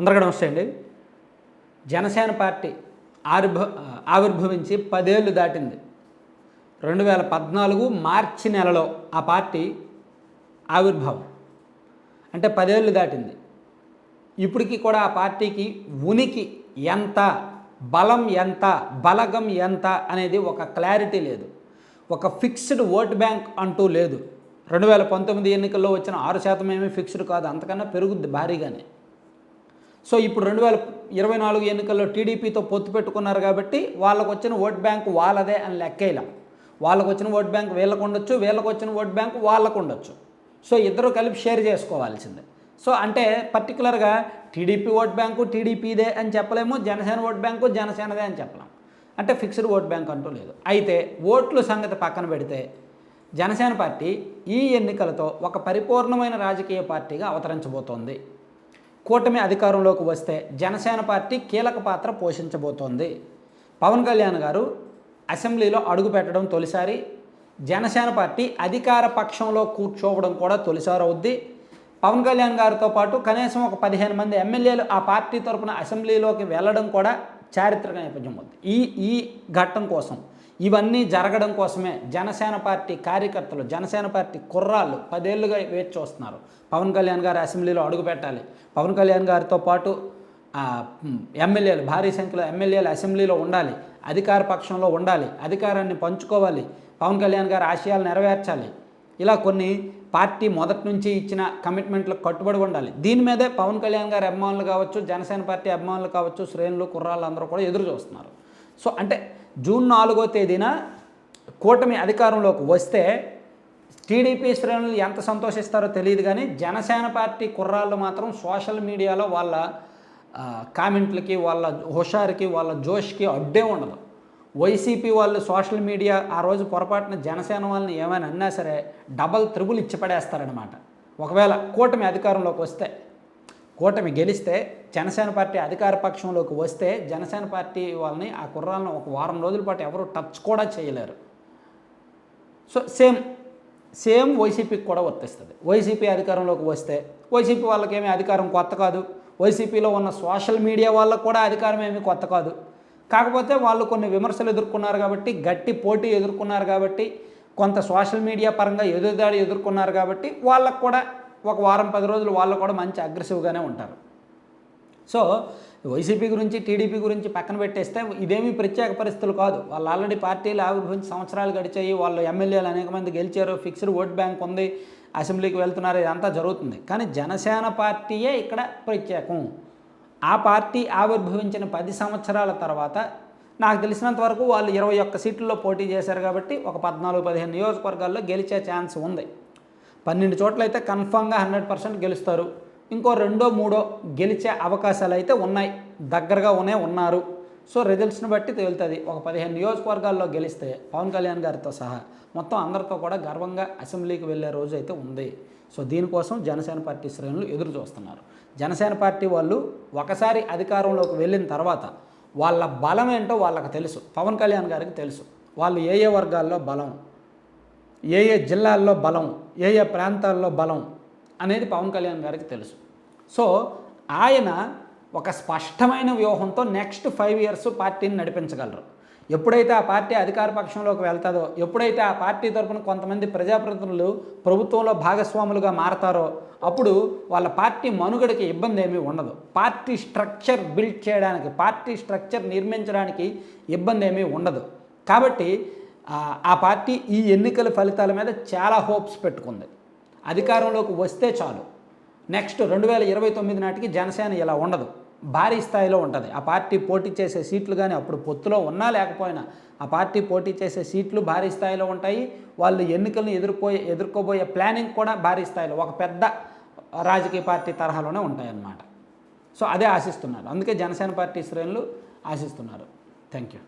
అందరికీ నమస్తే అండి. జనసేన పార్టీ ఆవిర్భ ఆవిర్భవించి పదేళ్ళు దాటింది. రెండు వేల పద్నాలుగు మార్చి నెలలో ఆ పార్టీ ఆవిర్భావం. అంటే పదేళ్ళు దాటింది. ఇప్పటికీ కూడా ఆ పార్టీకి ఉనికి ఎంత బలం ఎంత బలగం ఎంత అనేది ఒక క్లారిటీ లేదు. ఒక ఫిక్స్డ్ ఓట్ బ్యాంక్ అంటూ లేదు. రెండు వేల పంతొమ్మిది ఎన్నికల్లో వచ్చిన ఆరు శాతం ఏమీ ఫిక్స్డ్ కాదు. అంతకన్నా పెరుగుద్ది భారీగానే. సో ఇప్పుడు రెండు వేల ఇరవై నాలుగు ఎన్నికల్లో టీడీపీతో పొత్తు పెట్టుకున్నారు కాబట్టి వాళ్ళకు వచ్చిన ఓట్ బ్యాంక్ వాళ్ళదే అని లెక్కేయలేం. వాళ్ళకు వచ్చిన ఓట్ బ్యాంక్ వీళ్ళకు ఉండొచ్చు వీళ్ళకు వచ్చిన ఓట్ బ్యాంక్ వాళ్ళకు ఉండొచ్చు. సో ఇద్దరు కలిపి షేర్ చేసుకోవాల్సిందే. సో అంటే పర్టికులర్గా టీడీపీ ఓట్ బ్యాంకు టీడీపీదే అని చెప్పలేము జనసేన ఓట్ బ్యాంకు జనసేనదే అని చెప్పలేం. అంటే ఫిక్స్డ్ ఓట్ బ్యాంక్ అంటూ లేదు. అయితే ఓట్లు సంగతి పక్కన పెడితే జనసేన పార్టీ ఈ ఎన్నికలతో ఒక పరిపూర్ణమైన రాజకీయ పార్టీగా అవతరించబోతోంది. కూటమి అధికారంలోకి వస్తే జనసేన పార్టీ కీలక పాత్ర పోషించబోతోంది. పవన్ కళ్యాణ్ గారు అసెంబ్లీలో అడుగు పెట్టడం తొలిసారి జనసేన పార్టీ అధికార పక్షంలో కూర్చోవడం కూడా తొలిసారి అవుద్ది. పవన్ కళ్యాణ్ గారితో పాటు కనీసం ఒక పదిహేను మంది ఎమ్మెల్యేలు ఆ పార్టీ తరపున అసెంబ్లీలోకి వెళ్ళడం కూడా చారిత్రక నేపథ్యం ఉంది ఈ ఈ ఘట్టం కోసం ఇవన్నీ జరగడం కోసమే జనసేన పార్టీ కార్యకర్తలు జనసేన పార్టీ కుర్రాళ్ళు పదేళ్ళుగా వేచి చూస్తున్నారు. పవన్ కళ్యాణ్ గారు అసెంబ్లీలో అడుగుపెట్టాలి పవన్ కళ్యాణ్ గారితో పాటు ఎమ్మెల్యేలు భారీ సంఖ్యలో ఎమ్మెల్యేలు అసెంబ్లీలో ఉండాలి. అధికార పక్షంలో ఉండాలి. అధికారాన్ని పంచుకోవాలి. పవన్ కళ్యాణ్ గారి ఆశయాలు నెరవేర్చాలి. ఇలా కొన్ని పార్టీ మొదటి నుంచి ఇచ్చిన కమిట్మెంట్లకు కట్టుబడి ఉండాలి. దీని మీదే పవన్ కళ్యాణ్ గారి అభిమానులు కావచ్చు జనసేన పార్టీ అభిమానులు కావచ్చు శ్రేణులు కుర్రాళ్ళు అందరూ కూడా ఎదురు చూస్తున్నారు. సో అంటే జూన్ నాలుగో తేదీన కూటమి అధికారంలోకి వస్తే టీడీపీ శ్రేణులు ఎంత సంతోషిస్తారో తెలియదు కానీ జనసేన పార్టీ కుర్రాళ్ళు మాత్రం సోషల్ మీడియాలో వాళ్ళ కామెంట్లకి వాళ్ళ హుషారుకి వాళ్ళ జోష్కి అడ్డే ఉండదు. వైసీపీ వాళ్ళు సోషల్ మీడియా ఆ రోజు పొరపాటున జనసేన వాళ్ళని ఏమైనా అన్నా సరే డబల్ త్రిబుల్ ఇచ్చి పడేస్తారనమాట ఒకవేళ కూటమి అధికారంలోకి వస్తే కూటమి గెలిస్తే జనసేన పార్టీ అధికార పక్షంలోకి వస్తే జనసేన పార్టీ వాళ్ళని ఆ కుర్రాలను ఒక వారం రోజుల పాటు ఎవరు టచ్ కూడా చేయలేరు. సో సేమ్ సేమ్ వైసీపీకి కూడా వర్తిస్తుంది. వైసీపీ అధికారంలోకి వస్తే వైసీపీ వాళ్ళకేమీ అధికారం కొత్త కాదు. వైసీపీలో ఉన్న సోషల్ మీడియా వాళ్ళకు కూడా అధికారం ఏమీ కొత్త కాదు. కాకపోతే వాళ్ళు కొన్ని విమర్శలు ఎదుర్కొన్నారు కాబట్టి గట్టి పోటీ ఎదుర్కొన్నారు కాబట్టి కొంత సోషల్ మీడియా పరంగా ఎదురుదాడి ఎదుర్కొన్నారు కాబట్టి వాళ్ళకు కూడా ఒక వారం పది రోజులు వాళ్ళు కూడా మంచి అగ్రెసివ్గానే ఉంటారు. సో వైసీపీ గురించి టీడీపీ గురించి పక్కన పెట్టేస్తే ఇదేమీ ప్రత్యేక పరిస్థితులు కాదు. వాళ్ళు ఆల్రెడీ పార్టీలు ఆవిర్భవించి సంవత్సరాలు గడిచాయి. వాళ్ళు ఎమ్మెల్యేలు అనేక మంది గెలిచారు. ఫిక్స్డ్ ఓట్ బ్యాంక్ ఉంది. అసెంబ్లీకి వెళ్తున్నారు. ఇదంతా జరుగుతుంది. కానీ జనసేన పార్టీయే ఇక్కడ ప్రత్యేకం. ఆ పార్టీ ఆవిర్భవించిన పది సంవత్సరాల తర్వాత నాకు తెలిసినంత వరకు వాళ్ళు ఇరవై ఒక్క సీట్లలో పోటీ చేశారు కాబట్టి ఒక పద్నాలుగు పదిహేను నియోజకవర్గాల్లో గెలిచే ఛాన్స్ ఉంది. పన్నెండు చోట్ల అయితే కన్ఫామ్గా హండ్రెడ్ పర్సెంట్ గెలుస్తారు. ఇంకో రెండో మూడో గెలిచే అవకాశాలు అయితే ఉన్నాయి. దగ్గరగా ఉనే ఉన్నారు. సో రిజల్ట్స్ని బట్టి తేలుతుంది. ఒక పదిహేను నియోజకవర్గాల్లో గెలిస్తే పవన్ కళ్యాణ్ గారితో సహా మొత్తం అందరితో కూడా గర్వంగా అసెంబ్లీకి వెళ్ళే రోజు అయితే ఉంది. సో దీనికోసం జనసేన పార్టీ శ్రేణులు ఎదురు చూస్తున్నారు. జనసేన పార్టీ వాళ్ళు ఒకసారి అధికారంలోకి వెళ్ళిన తర్వాత వాళ్ళ బలం ఏంటో వాళ్ళకి తెలుసు. పవన్ కళ్యాణ్ గారికి తెలుసు. వాళ్ళు ఏ ఏ వర్గాల్లో బలం ఏ ఏ జిల్లాల్లో బలం ఏ ఏ ప్రాంతాల్లో బలం అనేది పవన్ కళ్యాణ్ గారికి తెలుసు. సో ఆయన ఒక స్పష్టమైన వ్యూహంతో నెక్స్ట్ ఫైవ్ ఇయర్స్ పార్టీని నడిపించగలరు. ఎప్పుడైతే ఆ పార్టీ అధికార పక్షంలోకి వెళ్తాదో ఎప్పుడైతే ఆ పార్టీ తరఫున కొంతమంది ప్రజాప్రతినిధులు ప్రభుత్వంలో భాగస్వాములుగా మారతారో అప్పుడు వాళ్ళ పార్టీ మనుగడకి ఇబ్బంది ఏమీ ఉండదు. పార్టీ స్ట్రక్చర్ బిల్డ్ చేయడానికి పార్టీ స్ట్రక్చర్ నిర్మించడానికి ఇబ్బంది ఏమీ ఉండదు. కాబట్టి ఆ పార్టీ ఈ ఎన్నికల ఫలితాల మీద చాలా హోప్స్ పెట్టుకుంది. అధికారంలోకి వస్తే చాలు. నెక్స్ట్ రెండు వేల ఇరవై తొమ్మిది నాటికి జనసేన ఇలా ఉండదు. భారీ స్థాయిలో ఉంటుంది. ఆ పార్టీ పోటీ చేసే సీట్లు కానీ అప్పుడు పొత్తులో ఉన్నా లేకపోయినా ఆ పార్టీ పోటీ చేసే సీట్లు భారీ స్థాయిలో ఉంటాయి. వాళ్ళు ఎన్నికలను ఎదుర్కోయే ఎదుర్కోబోయే ప్లానింగ్ కూడా భారీ స్థాయిలో ఒక పెద్ద రాజకీయ పార్టీ తరహాలోనే ఉంటాయన్నమాట. సో అదే ఆశిస్తున్నారు. అందుకే జనసేన పార్టీ శ్రేణులు ఆశిస్తున్నారు. Thank you